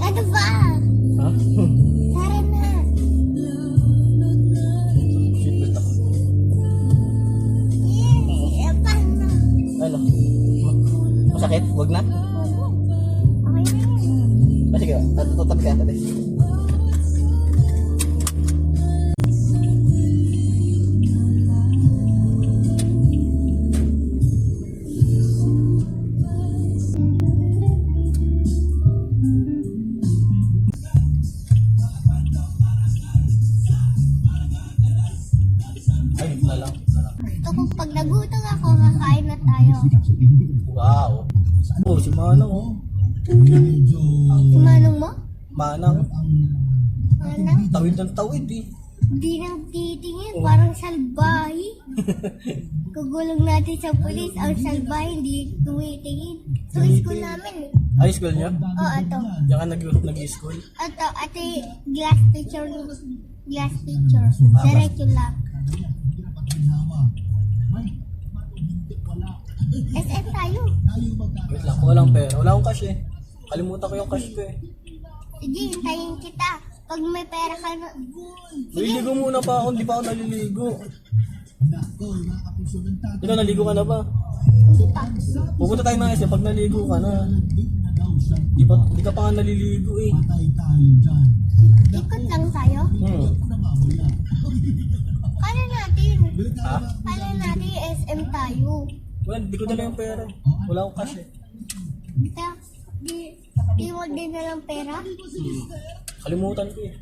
Ano ba? Ha? Tara na. Seatbelt ako. Eh, paano? Ano? Masakit? Huwag na? Okay na yan. Ah, sige, tututap ka. Dali. Ko pag nagutom ako, kakain na tayo. Wow. Oh, si Manang oh. Si Manong mo? Manang. Manang? Tawid ng tawid eh. Di nang titingin, parang salbahe. Kugulong natin sa pulis, ang salbahe hindi tumitingin. Sa school namin eh. High school niya? Oo, ito. Diyan ka nag- nag-school? Ito, ate, glass picture glass picture. Diretso lang. SM tayo. Wait lang, walang pera. Wala akong cash eh. Kalimutan ko yung cash ko eh. Sige, hintayin kita. Pag may pera ka na... Naliligo muna pa ako, hindi pa ako naliligo. Ikaw, naligo ka na ba? Hindi pa. Pupunta tayo ng SM pag naligo ka na. Di, pa, di ka pa nga naliligo eh. Ikot lang tayo. Hmm. Kala natin. Ha? Kala natin SM tayo. Well, di ko dala yung pera. Wala akong cash eh. Kita, di, di mo din na lang pera. Kalimutan ko eh.